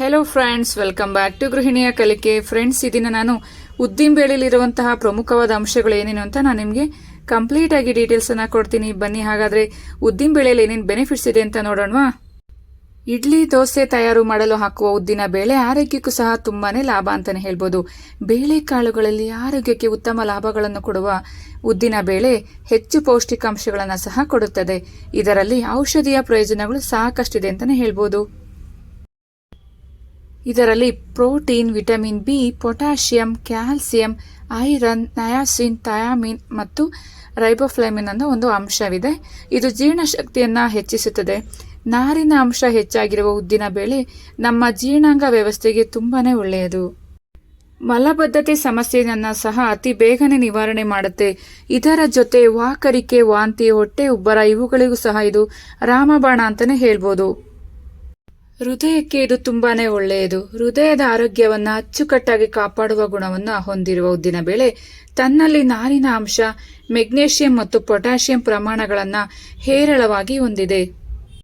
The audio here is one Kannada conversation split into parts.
Hello friends welcome back to ಗೃಹಿಣಿಯ ಕಲಿಕೆ ಫ್ರೆಂಡ್ಸ್ ಇದನ್ನ ನಾನು ಉದ್ದಿನ ಬೇಳೆಯಲ್ಲಿರುವಂತಹ ಪ್ರಮುಖವಾದ ಅಂಶಗಳು ಏನೇನು ಅಂತ ನಾನು ನಿಮಗೆ ಕಂಪ್ಲೀಟ್ ಆಗಿ ಡೀಟೇಲ್ಸ್ ಅನ್ನ ಕೊಡ್ತೀನಿ. ಬನ್ನಿ, ಹಾಗಾದ್ರೆ ಉದ್ದಿನ ಬೇಳೆಯಲ್ಲಿ ಏನೇನು ಬೆನಿಫಿಟ್ಸ್ ಇದೆ ಅಂತ ನೋಡೋಣವಾ? ಇಡ್ಲಿ, ದೋಸೆ ತಯಾರು ಮಾಡಲು ಹಾಕುವ ಉದ್ದಿನ ಬೇಳೆ ಆರೋಗ್ಯಕ್ಕೂ ಸಹ ತುಂಬಾನೇ ಲಾಭ ಅಂತಾನೆ ಹೇಳ್ಬೋದು. ಬೇಳೆಕಾಳುಗಳಲ್ಲಿ ಆರೋಗ್ಯಕ್ಕೆ ಉತ್ತಮ ಲಾಭಗಳನ್ನು ಕೊಡುವ ಉದ್ದಿನ ಬೇಳೆ ಹೆಚ್ಚು ಪೌಷ್ಟಿಕಾಂಶಗಳನ್ನು ಸಹ ಕೊಡುತ್ತದೆ. ಇದರಲ್ಲಿ ಔಷಧೀಯ ಪ್ರಯೋಜನಗಳು ಸಾಕಷ್ಟಿದೆ ಅಂತಾನೆ ಹೇಳ್ಬೋದು. ಇದರಲ್ಲಿ protein, vitamin B, potassium, calcium, iron, niacin, thiamine ಮತ್ತು ರೈಬೋಫ್ಲೈಮಿನ್ ಅನ್ನೋ ಒಂದು ಅಂಶವಿದೆ. ಇದು ಜೀರ್ಣಶಕ್ತಿಯನ್ನು ಹೆಚ್ಚಿಸುತ್ತದೆ. ನಾರಿನ ಅಂಶ ಹೆಚ್ಚಾಗಿರುವ ಉದ್ದಿನ ಬೇಳೆ ನಮ್ಮ ಜೀರ್ಣಾಂಗ ವ್ಯವಸ್ಥೆಗೆ ತುಂಬಾನೇ ಒಳ್ಳೆಯದು. ಮಲಬದ್ಧತೆ ಸಮಸ್ಯೆಯನ್ನು ಸಹ ಅತಿ ಬೇಗನೆ ನಿವಾರಣೆ ಮಾಡುತ್ತೆ. ಇದರ ಜೊತೆ ವಾಕರಿಕೆ, ವಾಂತಿ, ಹೊಟ್ಟೆ, ಉಬ್ಬರ ಇವುಗಳಿಗೂ ಸಹ ಇದು ರಾಮಬಾಣ ಅಂತಾನೆ ಹೇಳ್ಬೋದು. ಹೃದಯಕ್ಕೆ ಇದು ತುಂಬಾನೇ ಒಳ್ಳೆಯದು. ಹೃದಯದ ಆರೋಗ್ಯವನ್ನ ಅಚ್ಚುಕಟ್ಟಾಗಿ ಕಾಪಾಡುವ ಗುಣವನ್ನು ಹೊಂದಿರುವ ಉದ್ದಿನ ಬೇಳೆ, ತನ್ನಲ್ಲಿ ನಾರಿನ ಅಂಶ, ಮೆಗ್ನೇಷಿಯಂ ಮತ್ತು ಪೊಟ್ಯಾಷಿಯಂ ಪ್ರಮಾಣಗಳನ್ನ ಹೇರಳವಾಗಿ ಹೊಂದಿದೆ.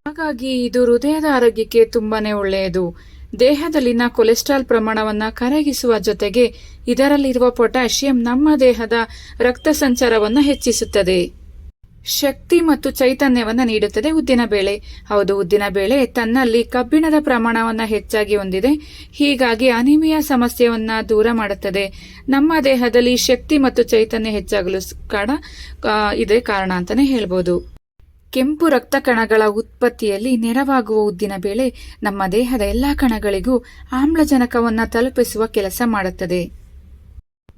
ಹಾಗಾಗಿ ಇದು ಹೃದಯದ ಆರೋಗ್ಯಕ್ಕೆ ತುಂಬಾನೇ ಒಳ್ಳೆಯದು. ದೇಹದಲ್ಲಿನ ಕೊಲೆಸ್ಟ್ರಾಲ್ ಪ್ರಮಾಣವನ್ನ ಕರಗಿಸುವ ಜೊತೆಗೆ ಇದರಲ್ಲಿರುವ ಪೊಟ್ಯಾಷಿಯಂ ನಮ್ಮ ದೇಹದ ರಕ್ತ ಸಂಚಾರವನ್ನು ಹೆಚ್ಚಿಸುತ್ತದೆ. ಶಕ್ತಿ ಮತ್ತು ಚೈತನ್ಯವನ್ನು ನೀಡುತ್ತದೆ ಉದ್ದಿನ ಬೇಳೆ. ಹೌದು, ಉದ್ದಿನ ಬೇಳೆ ತನ್ನಲ್ಲಿ ಕಬ್ಬಿಣದ ಪ್ರಮಾಣವನ್ನು ಹೆಚ್ಚಾಗಿ ಹೊಂದಿದೆ. ಹೀಗಾಗಿ ಅನಿಮಿಯಾ ಸಮಸ್ಯೆಯನ್ನು ದೂರ ಮಾಡುತ್ತದೆ. ನಮ್ಮ ದೇಹದಲ್ಲಿ ಶಕ್ತಿ ಮತ್ತು ಚೈತನ್ಯ ಹೆಚ್ಚಾಗಲು ಕಾರಣ ಇದೇ ಕಾರಣ ಅಂತಾನೆ ಹೇಳ್ಬೋದು. ಕೆಂಪು ರಕ್ತ ಕಣಗಳ ಉತ್ಪತ್ತಿಯಲ್ಲಿ ನೆರವಾಗುವ ಉದ್ದಿನ ಬೇಳೆ ನಮ್ಮ ದೇಹದ ಎಲ್ಲಾ ಕಣಗಳಿಗೂ ಆಮ್ಲಜನಕವನ್ನು ತಲುಪಿಸುವ ಕೆಲಸ ಮಾಡುತ್ತದೆ.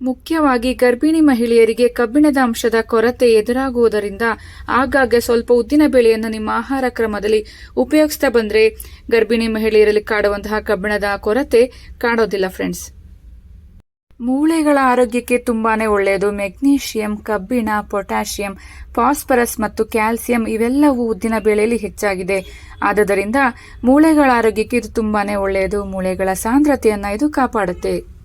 ಮುಖ್ಯವಾಗಿ ಗರ್ಭಿಣಿ ಮಹಿಳೆಯರಿಗೆ ಕಬ್ಬಿಣದ ಅಂಶದ ಕೊರತೆ ಎದುರಾಗುವುದರಿಂದ ಆಗಾಗ್ಗೆ ಸ್ವಲ್ಪ ಉದ್ದಿನ ಬೆಳೆಯನ್ನು ನಿಮ್ಮ ಆಹಾರ ಕ್ರಮದಲ್ಲಿ ಉಪಯೋಗಿಸ್ತಾ ಬಂದರೆ ಗರ್ಭಿಣಿ ಮಹಿಳೆಯರಲ್ಲಿ ಕಾಡುವಂತಹ ಕಬ್ಬಿಣದ ಕೊರತೆ ಕಾಡೋದಿಲ್ಲ ಫ್ರೆಂಡ್ಸ್ ಮೂಳೆಗಳ ಆರೋಗ್ಯಕ್ಕೆ ತುಂಬಾನೇ ಒಳ್ಳೆಯದು. ಮೆಗ್ನೀಷಿಯಂ, ಕಬ್ಬಿಣ, ಪೊಟ್ಯಾಷಿಯಂ, ಫಾಸ್ಫರಸ್ ಮತ್ತು ಕ್ಯಾಲ್ಸಿಯಂ ಇವೆಲ್ಲವೂ ಉದ್ದಿನ ಬೇಳೆಯಲ್ಲಿ ಹೆಚ್ಚಾಗಿದೆ. ಆದ್ದರಿಂದ ಮೂಳೆಗಳ ಆರೋಗ್ಯಕ್ಕೆ ಇದು ತುಂಬಾನೇ ಒಳ್ಳೆಯದು. ಮೂಳೆಗಳ ಸಾಂದ್ರತೆಯನ್ನು ಇದು ಕಾಪಾಡುತ್ತೆ.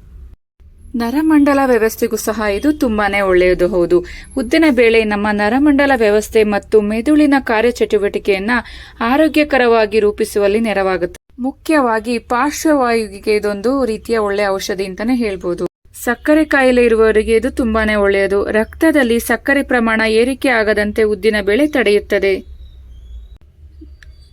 ನರಮಂಡಲ ವ್ಯವಸ್ಥೆಗೂ ಸಹ ಇದು ತುಂಬಾನೇ ಒಳ್ಳೆಯದು ಹೌದು. ಉದ್ದಿನ ಬೇಳೆ ನಮ್ಮ ನರಮಂಡಲ ವ್ಯವಸ್ಥೆ ಮತ್ತು ಮೆದುಳಿನ ಕಾರ್ಯಚಟುವಟಿಕೆಯನ್ನ ಆರೋಗ್ಯಕರವಾಗಿ ರೂಪಿಸುವಲ್ಲಿ ನೆರವಾಗುತ್ತೆ. ಮುಖ್ಯವಾಗಿ ಪಾರ್ಶ್ವವಾಯುವಿಗೆ ಇದೊಂದು ರೀತಿಯ ಒಳ್ಳೆಯ ಔಷಧಿ ಅಂತಾನೆ ಹೇಳ್ಬೋದು. ಸಕ್ಕರೆ ಕಾಯಿಲೆ ಇರುವವರಿಗೆ ಇದು ತುಂಬಾನೇ ಒಳ್ಳೆಯದು. ರಕ್ತದಲ್ಲಿ ಸಕ್ಕರೆ ಪ್ರಮಾಣ ಏರಿಕೆ ಆಗದಂತೆ ಉದ್ದಿನ ಬೇಳೆ ತಡೆಯುತ್ತದೆ.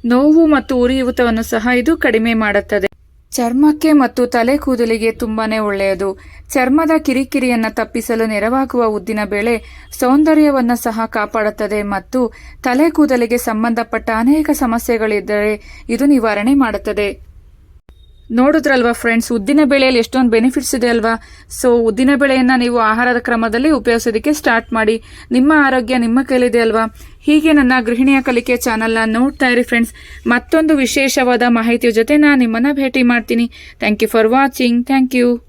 ನೋವು ಮತ್ತು ಉರಿಯೂತವನ್ನು ಸಹ ಇದು ಕಡಿಮೆ ಮಾಡುತ್ತದೆ. ಚರ್ಮಕ್ಕೆ ಮತ್ತು ತಲೆ ಕೂದಲಿಗೆ ತುಂಬಾನೇ ಒಳ್ಳೆಯದು. ಚರ್ಮದ ಕಿರಿಕಿರಿಯನ್ನು ತಪ್ಪಿಸಲು ನೆರವಾಗುವ ಉದ್ದಿನ ಬೇಳೆ ಸೌಂದರ್ಯವನ್ನು ಸಹ ಕಾಪಾಡುತ್ತದೆ ಮತ್ತು ತಲೆ ಕೂದಲಿಗೆ ಸಂಬಂಧಪಟ್ಟ ಅನೇಕ ಸಮಸ್ಯೆಗಳಿದ್ದರೆ ಇದು ನಿವಾರಣೆ ಮಾಡುತ್ತದೆ. ನೋಡಿದ್ರಲ್ವಾ ಫ್ರೆಂಡ್ಸ್ ಉದ್ದಿನ ಬೆಳೆಯಲ್ಲಿ ಎಷ್ಟೊಂದು ಬೆನಿಫಿಟ್ಸ್ ಇದೆ ಅಲ್ವಾ? ಸೊ ಉದ್ದಿನ ಬೆಳೆಯನ್ನು ನೀವು ಆಹಾರದ ಕ್ರಮದಲ್ಲಿ ಉಪಯೋಗಿಸೋದಕ್ಕೆ ಸ್ಟಾರ್ಟ್ ಮಾಡಿ. ನಿಮ್ಮ ಆರೋಗ್ಯ ನಿಮ್ಮ ಕೈಲಿದೆ ಅಲ್ವಾ? ಹೀಗೆ ನನ್ನ ಗೃಹಿಣಿಯ ಕಲಿಕೆ ಚಾನಲ್ನ ನೋಡ್ತಾ ಇರಿ ಫ್ರೆಂಡ್ಸ್ ಮತ್ತೊಂದು ವಿಶೇಷವಾದ ಮಾಹಿತಿಯ ಜೊತೆ ನಾನು ನಿಮ್ಮನ್ನ ಭೇಟಿ ಮಾಡ್ತೀನಿ. Thank you for watching thank you